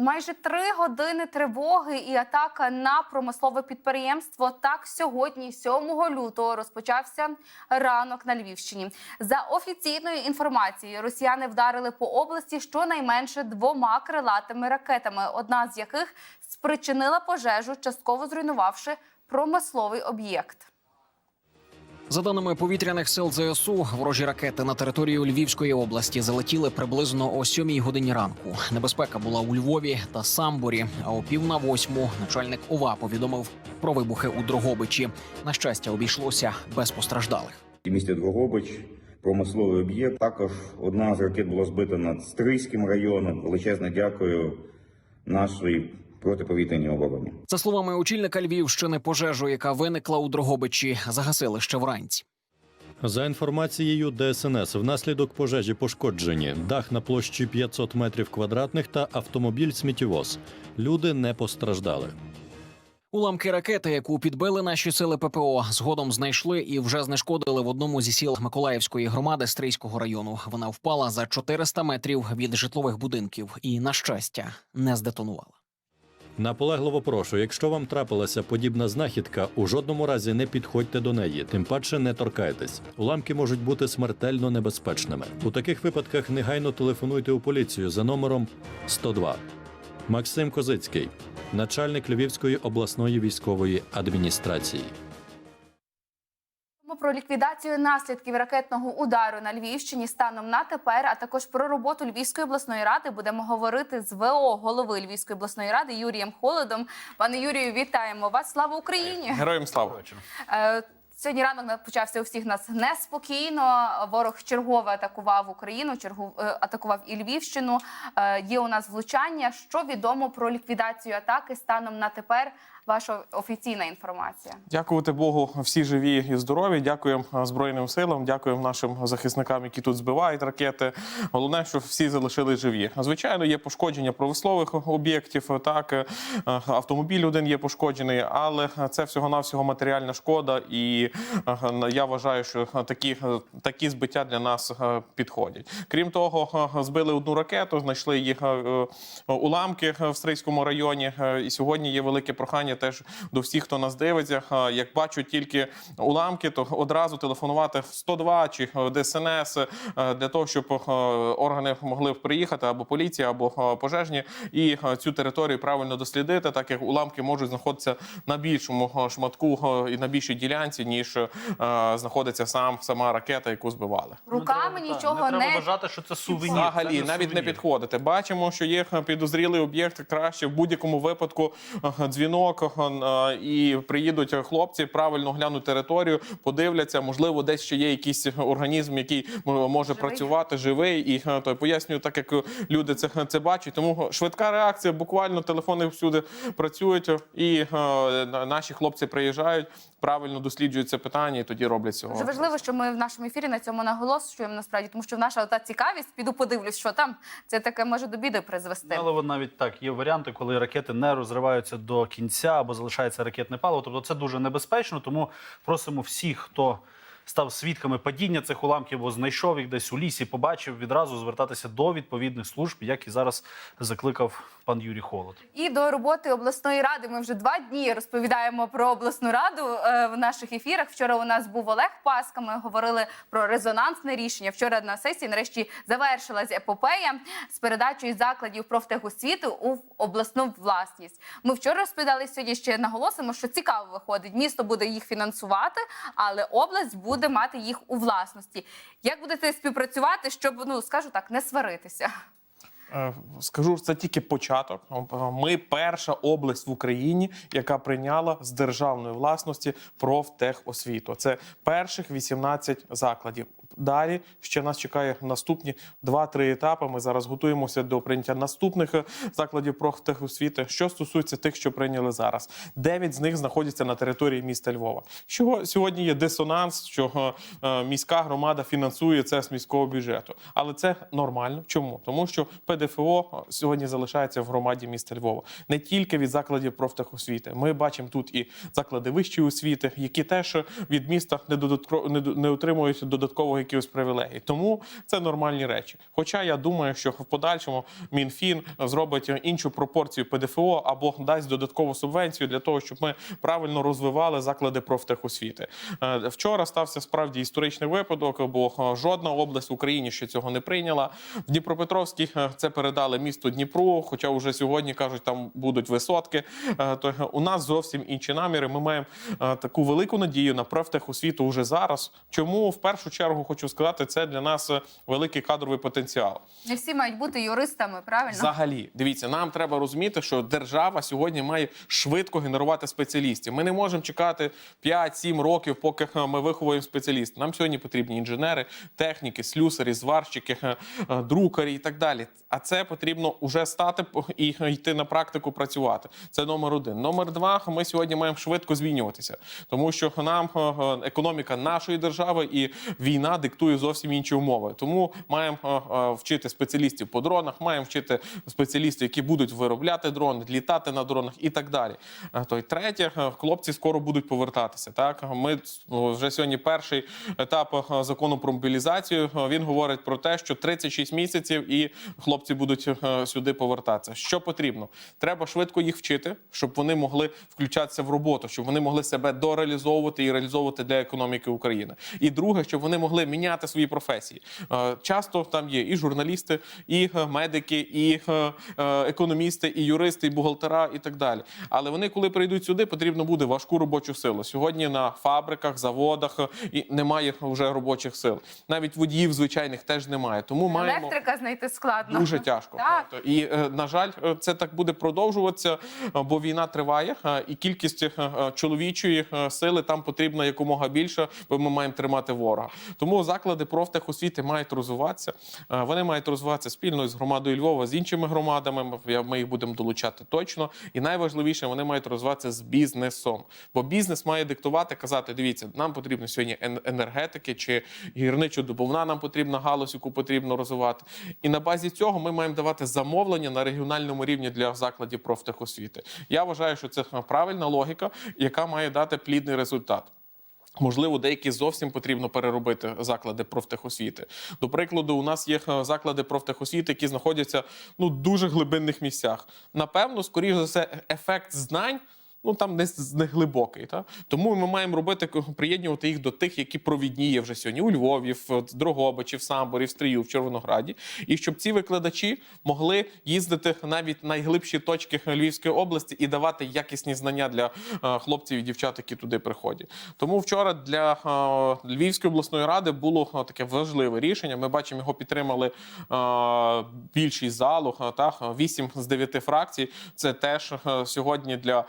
Майже три години тривоги і атака на промислове підприємство. Так сьогодні, 7 лютого, розпочався ранок на Львівщині. За офіційною інформацією, росіяни вдарили по області щонайменше двома крилатими ракетами, одна з яких спричинила пожежу, частково зруйнувавши промисловий об'єкт. За даними повітряних сил ЗСУ, ворожі ракети на територію Львівської області залетіли приблизно о 7 годині ранку. Небезпека була у Львові та Самборі. А о пів на восьму начальник ОВА повідомив про вибухи у Дрогобичі. На щастя, обійшлося без постраждалих. в місті Дрогобич, промисловий об'єкт. Також одна з ракет була збита над Стрийським районом. Величезне дякую нашій протиповітряній обороні. За словами очільника Львівщини, пожежу, яка виникла у Дрогобичі, загасили ще вранці. За інформацією ДСНС, внаслідок пожежі пошкоджені дах на площі 500 метрів квадратних та автомобіль сміттєвоз. Люди не постраждали. Уламки ракети, яку підбили наші сили ППО, згодом знайшли і вже знешкодили в одному зі сіл Миколаївської громади Стрийського району. Вона впала за 400 метрів від житлових будинків і, на щастя, не здетонувала. Наполегливо прошу, якщо вам трапилася подібна знахідка, у жодному разі не підходьте до неї, тим паче не торкайтесь. Уламки можуть бути смертельно небезпечними. У таких випадках негайно телефонуйте у поліцію за номером 102. Максим Козицький, начальник Львівської обласної військової адміністрації. Про ліквідацію наслідків ракетного удару на Львівщині станом на тепер, а також про роботу Львівської обласної ради будемо говорити з ВО голови Львівської обласної ради Юрієм Холодом. Пане Юрію, вітаємо вас! Слава Україні! Героям слава! Е, Сьогодні ранок почався у всіх нас неспокійно. Ворог чергово атакував Україну, чергу е, атакував і Львівщину. Е, Є у нас влучання. Що відомо про ліквідацію атаки станом на тепер? Ваша офіційна інформація. Дякувати Богу, всі живі і здорові. Дякуємо е, Збройним силам, дякуємо нашим захисникам, які тут збивають ракети. Головне, щоб всі залишились живі. Звичайно, є пошкодження промислових об'єктів. Так е, автомобіль один є пошкоджений, але це всього навсього матеріальна шкода. І е, я вважаю, що такі, е, такі збиття для нас е, підходять. Крім того, е, збили одну ракету, знайшли їх е, е, уламки в Стрийському районі. Е, І сьогодні є велике прохання теж до всіх, хто нас дивиться. Е, Як бачать тільки уламки, то одразу телефонувати в 102 чи е, ДСНС е, для того, щоб органи могли приїхати або поліція, або пожежні, і цю територію правильно дослідити, так як уламки можуть знаходитися на більшому шматку і на більшій ділянці, ніж знаходиться сам сама ракета, яку збивали. Руками не треба, нічого не не, треба вважати, що це сувенір. Взагалі це навіть не підходити. Бачимо, що є підозрілий об'єкт. Краще в будь-якому випадку дзвінок е, і приїдуть хлопці, правильно глянуть територію, подивляться. Можливо, десь ще є якийсь організм, який може Живий. працювати, живий. І е, то пояснюю, так як люди це, це бачать. Тому швидка реакція, буквально телефони всюди працюють, і е, на- наші хлопці приїжджають, правильно досліджують це питання, і тоді роблять цього. Дуже важливо, що ми в нашому ефірі на цьому наголошуємо насправді, тому що в наша та цікавість, піду подивлюсь, що там це таке може до біди призвести. Але от навіть так є варіанти, коли ракети не розриваються до кінця або залишається ракетне паливо. Тобто це дуже небезпечно. Тому просимо всіх, хто став свідками падіння цих уламків, або знайшов їх десь у лісі, побачив відразу звертатися до відповідних служб, як і зараз закликав пан Юрій Холод. І до роботи обласної ради ми вже два дні розповідаємо про обласну раду е, в наших ефірах. Вчора у нас був Олег Паска. Ми говорили про резонансне рішення. Вчора на сесії нарешті завершилась епопея з передачою закладів профтехосвіти у обласну власність. Ми вчора розповідали сьогодні. Ще наголосимо, що цікаво виходить. Місто буде їх фінансувати, але область буде мати їх у власності. Як будете співпрацювати, щоб ну скажу так, не сваритися? Е, Скажу, це тільки початок. Ми перша область в Україні, яка прийняла з державної власності профтехосвіту. Це перших 18 закладів. Далі ще нас чекає наступні 2-3 етапи. Ми зараз готуємося до прийняття наступних е, закладів профтехосвіти. Що стосується тих, що прийняли зараз, 9 з них знаходяться на території міста Львова. Що сьогодні є дисонанс, що е, міська громада фінансує це з міського бюджету, але це нормально. Чому? Тому що ПДФО сьогодні залишається в громаді міста Львова не тільки від закладів профтехосвіти. Ми бачимо тут і заклади вищої освіти, які теж від міста не додатково не, отримують додаткового якихось привілегій. Тому це нормальні речі. Хоча я думаю, що в подальшому МінФін зробить іншу пропорцію ПДФО або дасть додаткову субвенцію для того, щоб ми правильно розвивали заклади профтехосвіти. Е, Вчора стався справді історичний випадок, бо е, жодна область в Україні ще цього не прийняла. В Дніпропетровській е, це передали місту Дніпру, хоча вже сьогодні кажуть, там будуть висотки. Е, То у нас зовсім інші наміри. Ми маємо е, таку велику надію на профтехосвіту вже зараз. Чому в першу чергу хочу сказати, це для нас е, великий кадровий потенціал. Не всі мають бути юристами, правильно? Взагалі, дивіться, нам треба розуміти, що держава сьогодні має швидко генерувати спеціалістів. Ми не можемо чекати 5-7 років, поки ми виховуємо спеціалістів. Нам сьогодні потрібні інженери, техніки, слюсарі, зварщики, друкарі і так далі. А це потрібно вже стати і йти на практику працювати. Це номер один. Номер два. Ми сьогодні маємо швидко змінюватися, тому що нам е, е, економіка нашої держави і війна диктує зовсім інші умови. Тому маємо е, вчити спеціалістів по дронах, маємо вчити спеціалістів, які будуть виробляти дрони, літати на дронах і так далі. То й третє, хлопці скоро будуть повертатися. Так ми вже сьогодні перший етап закону про мобілізацію. Він говорить про те, що 36 місяців і хлопці будуть е, сюди повертатися. Що потрібно? Треба швидко їх вчити, щоб вони могли включатися в роботу, щоб вони могли себе дореалізовувати і реалізовувати для економіки України. І друге, щоб вони могли міняти свої професії. Е, Часто там є і журналісти, і е, медики, і економісти, і юристи, і бухгалтера, і так далі. Але вони, коли прийдуть сюди, потрібно буде важку робочу силу. Сьогодні на фабриках, заводах і немає вже робочих сил. Навіть водіїв звичайних теж немає. Тому маємо Електрика знайти складно. Дуже тяжко. Так. Тобто, І е, на жаль, е, це так буде продовжуватися, е, бо війна триває, і кількість чоловічої сили там потрібна якомога більше, бо ми маємо тримати ворога. Тому заклади профтехосвіти мають розвиватися. Вони мають розвиватися спільно з громадою Львова, з іншими громадами. Ми- їх будемо долучати точно. І найважливіше, вони мають розвиватися з бізнесом. Бо бізнес має диктувати, казати: дивіться, нам потрібно сьогодні енергетики чи гірничо-добувна нам потрібна галузь, яку потрібно розвивати. І на базі цього ми маємо давати замовлення на регіональному рівні для закладів профтехосвіти. Я вважаю, що це правильна логіка, яка має дати плідний результат. Можливо, деякі зовсім потрібно переробити заклади профтехосвіти. До прикладу, у нас є е, заклади профтехосвіти, які знаходяться ну дуже глибинних місцях. Напевно, скоріш за все, ефект знань. Ну там не, не глибокий, та тому ми маємо робити приєднувати їх до тих, які провідні є вже сьогодні у Львові, в Дрогобичі, в Самборі, в Стрию, в Червонограді, і щоб ці викладачі могли їздити навіть найглибші точки Львівської області і давати якісні знання для е, хлопців і дівчат, які туди приходять. Тому вчора для е, Львівської обласної ради було е, таке важливе рішення. Ми бачимо, його підтримали більшість залу. Так, вісім з дев'яти фракцій. Це теж сьогодні для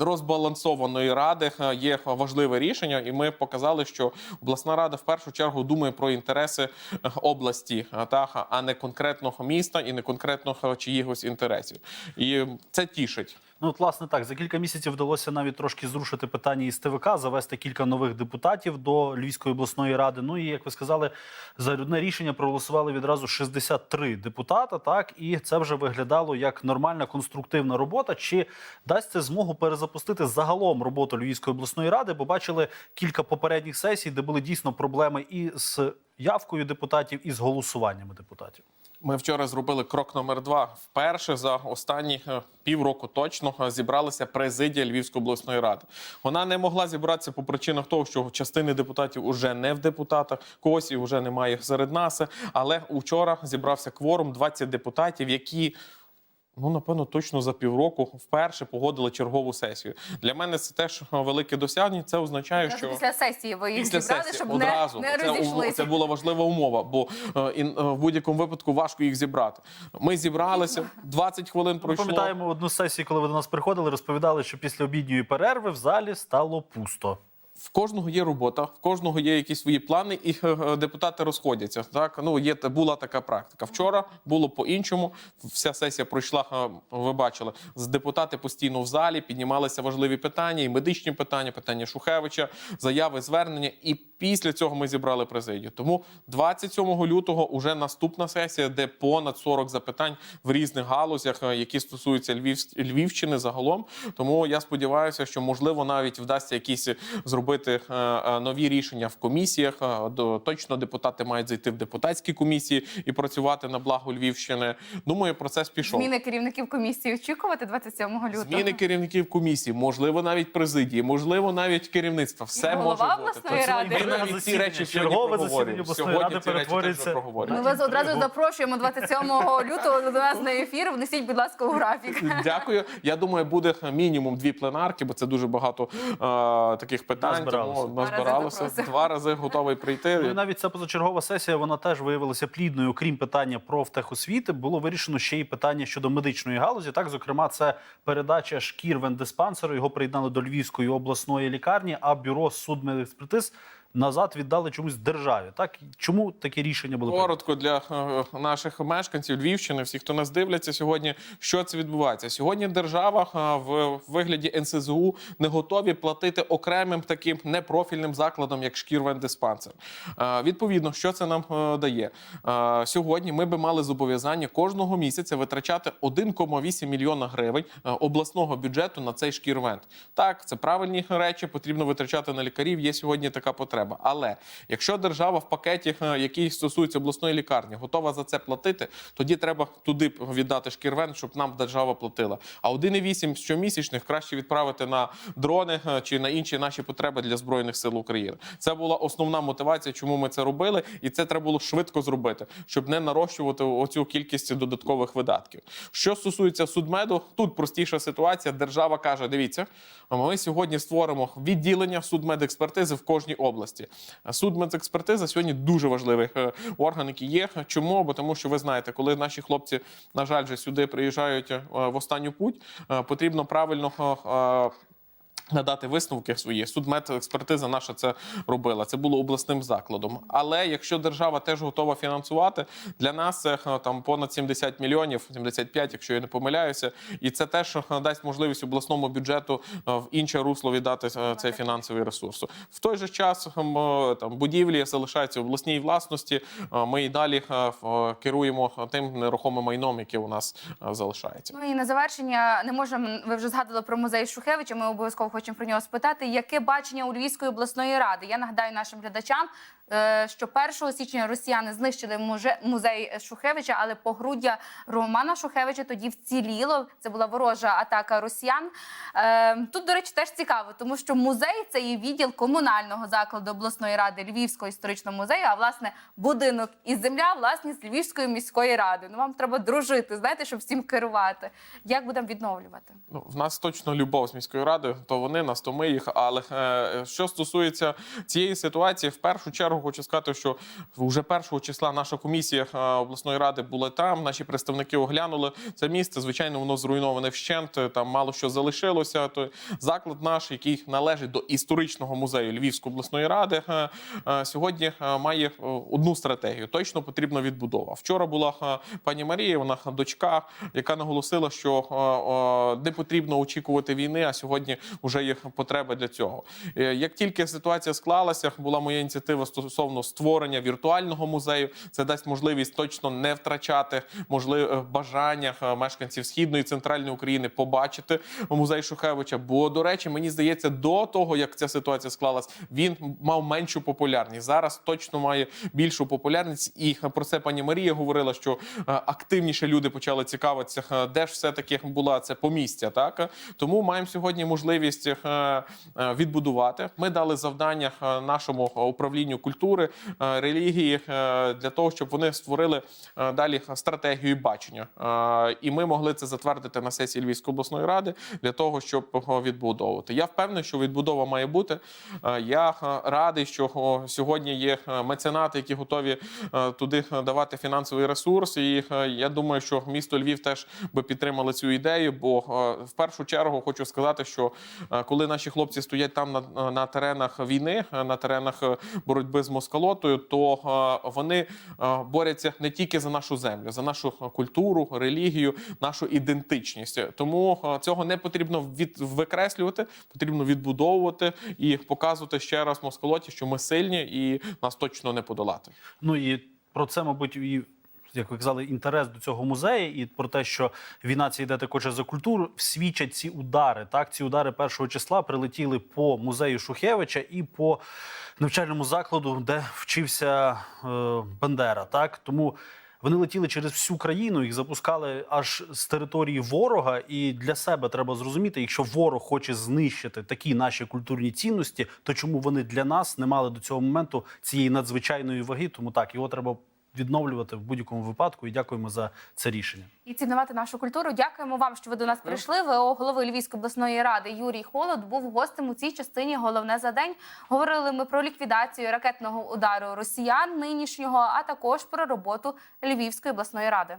розбалансованої ради е, є важливе рішення, і ми показали, що обласна рада в першу чергу думає про інтереси е, області, та а не конкретного міста і не конкретного чиїхось інтересів. І це тішить. Ну, от, власне, так за кілька місяців вдалося навіть трошки зрушити питання із ТВК, завести кілька нових депутатів до Львівської обласної ради. Ну і як ви сказали, за одне рішення проголосували відразу 63 депутата. Так і це вже виглядало як нормальна конструктивна робота. Чи дасть це змогу перезапустити загалом роботу Львівської обласної ради? Бо бачили кілька попередніх сесій, де були дійсно проблеми і з явкою депутатів, і з голосуваннями депутатів. Ми вчора зробили крок номер два. Вперше за останні е, півроку точно е, зібралася президія Львівської обласної ради. Вона не могла зібратися по причинах того, що частини депутатів уже не в депутатах, когось і вже немає серед нас. Але вчора зібрався кворум 20 депутатів, які. Ну, напевно, точно за півроку вперше погодили чергову сесію. Для мене це теж велике досягнення. Це означає, що Після сесії ви їх Після зібрали, сесії щоб одразу не, не це, розійшлися. це була важлива умова, бо е, і, е, в будь-якому випадку важко їх зібрати. Ми зібралися 20 хвилин Ми пам'ятаємо одну сесію, коли ви до нас приходили, розповідали, що після обідньої перерви в залі стало пусто. В кожного є робота, в кожного є якісь свої плани, і е, е, депутати розходяться. Так ну є була така практика. Вчора було по-іншому. Вся сесія пройшла. е, Ви бачили, з депутати постійно в залі піднімалися важливі питання, і медичні питання, питання Шухевича, заяви, звернення. І після цього ми зібрали президію. Тому 27 лютого уже наступна сесія, де понад 40 запитань в різних галузях, які стосуються Львів, Львівщини загалом. Тому я сподіваюся, що можливо навіть вдасться якісь зробити робити е, е, нові рішення в комісіях. Е, до- Точно депутати мають зайти в депутатські комісії і працювати на благо Львівщини. Думаю, процес пішов. Зміни керівників комісії очікувати 27 лютого. Зміни керівників комісії, можливо, навіть президії, можливо, навіть керівництва. Все голова може бути. Ради. Ми навіть ці речі сьогодні чергове засідання Сьогодні ради ці речі теж проговорюємо. Ми вас одразу запрошуємо 27 лютого до нас на ефір. Внесіть, будь ласка, у графік. Дякую. Я думаю, буде мінімум дві пленарки, бо це дуже багато е, таких питань. Назбиралося. Тому Два рази Два рази готовий прийти. Ну, і навіть ця позачергова сесія вона теж виявилася плідною. Окрім питання профтехосвіти, було вирішено ще й питання щодо медичної галузі. Так, зокрема, це передача шкір вендиспансеру. Його приєднали до Львівської обласної лікарні, а бюро судмедекспертиз назад віддали чомусь державі. Так чому таке рішення було? Коротко для е, наших мешканців Львівщини, всіх, хто нас дивляться сьогодні, що це відбувається. Сьогодні держава е, в вигляді НСЗУ не готові платити окремим таким непрофільним закладам, як шкірвендиспансер. Е, Відповідно, що це нам дає сьогодні? Ми би мали зобов'язання кожного місяця витрачати 1,8 мільйона гривень обласного бюджету на цей шкірвент. Так, це правильні речі, потрібно витрачати на лікарів. Є сьогодні така потреба. Але якщо держава в пакеті, е, який стосується обласної лікарні, готова за це платити, тоді треба туди віддати шкірвент, щоб нам держава платила. А 1,8 щомісячних краще відправити на дрони е, чи на інші наші потреби для збройних сил України. Це була основна мотивація, чому ми це робили, і це треба було швидко зробити, щоб не нарощувати оцю кількість додаткових видатків. Що стосується судмеду, тут простіша ситуація. Держава каже: дивіться, ми сьогодні створимо відділення судмедекспертизи в кожній області. Судмедекспертиза сьогодні дуже важливий е, орган, який є. Чому? Бо тому, що ви знаєте, коли наші хлопці, на жаль, же сюди приїжджають е, в останню путь, е, потрібно правильно. Надати висновки свої судмедекспертиза наша це робила. Це було обласним закладом. Але якщо держава теж готова фінансувати, для нас це там понад 70 мільйонів, 75, якщо я не помиляюся, і це теж е, дасть можливість обласному бюджету е, в інше русло віддати е, цей фінансовий ресурс. В той же час е, там будівлі залишаються в обласній власності. Ми і далі керуємо тим нерухомим майном, яке у нас залишається. Ну і на завершення не можемо. Ви вже згадували про музей Шухевича. Ми обов'язково хочемо про нього спитати. Яке бачення у Львівської обласної ради? Я нагадаю нашим глядачам, що 1 січня росіяни знищили музей Шухевича, але погруддя Романа Шухевича тоді вціліло. Це була ворожа атака росіян. Е, Тут, до речі, теж цікаво, тому що музей це є відділ комунального закладу обласної ради Львівського історичного музею. А власне будинок і земля власність Львівської міської ради. Ну вам треба дружити, знаєте, щоб всім керувати. Як будемо відновлювати? Ну, в нас точно любов з міською радою, то вони нас, то ми їх. Але е, що стосується цієї ситуації, в першу чергу хочу сказати, що вже першого числа наша комісія е, обласної ради була там. Наші представники оглянули це місце. Звичайно, воно зруйноване вщент. Там мало що залишилося. То заклад наш, який належить до історичного музею Львівської обласної ради, е, е, сьогодні е, має е, одну стратегію. Точно потрібна відбудова. Вчора була е, пані Марія, вона дочка, яка наголосила, що е, е, не потрібно очікувати війни, а сьогодні вже є потреба для цього. Е, Як тільки ситуація склалася, була моя ініціатива стосовно створення віртуального музею. Це дасть можливість точно не втрачати можливе бажання е, мешканців східної і центральної України побачити музей Шухевича. Бо, до речі, мені здається, до того як ця ситуація склалась, він мав меншу популярність. Зараз точно має більшу популярність. І про це пані Марія говорила, що е, активніше люди почали цікавитися, е, де ж все таки була це помістя. Так тому маємо сьогодні можливість е, е, відбудувати. Ми дали завдання е, нашому управлінню культури, е, релігії е, для того, щоб вони створили е, далі стратегію бачення. І ми могли це затвердити на сесії Львівської обласної ради для того, щоб відбудовувати. Я впевнений, що відбудова має бути. Я радий, що сьогодні є меценати, які готові туди давати фінансовий ресурс. І я думаю, що місто Львів теж би підтримали цю ідею. Бо в першу чергу хочу сказати, що коли наші хлопці стоять там на, на теренах війни, на теренах боротьби з москалотою, то е, вони е, борються не тільки за нашу землю, за нашу культуру, релігію, нашу ідентичність. Тому е, цього не потрібно від викреслювати, потрібно відбудовувати і показувати ще раз москалоті, що ми сильні і нас точно не подолати. Ну і про це, мабуть, і як ви казали, інтерес до цього музею і про те, що війна це йде також за культуру, свідчать ці удари. Так, ці удари першого числа прилетіли по музею Шухевича і по навчальному закладу, де вчився е, Бандера. Так тому. Вони летіли через всю країну, їх запускали аж з території ворога. І для себе треба зрозуміти, якщо ворог хоче знищити такі наші культурні цінності, то чому вони для нас не мали до цього моменту цієї надзвичайної ваги? Тому так його треба відновлювати в будь-якому випадку. І дякуємо за це рішення. і цінувати нашу культуру. Дякуємо вам, що ви до нас прийшли. Ви голови Львівської обласної ради Юрій Холод був гостем у цій частині. Головне за день. Говорили ми про ліквідацію ракетного удару росіян нинішнього, а також про роботу Львівської обласної ради.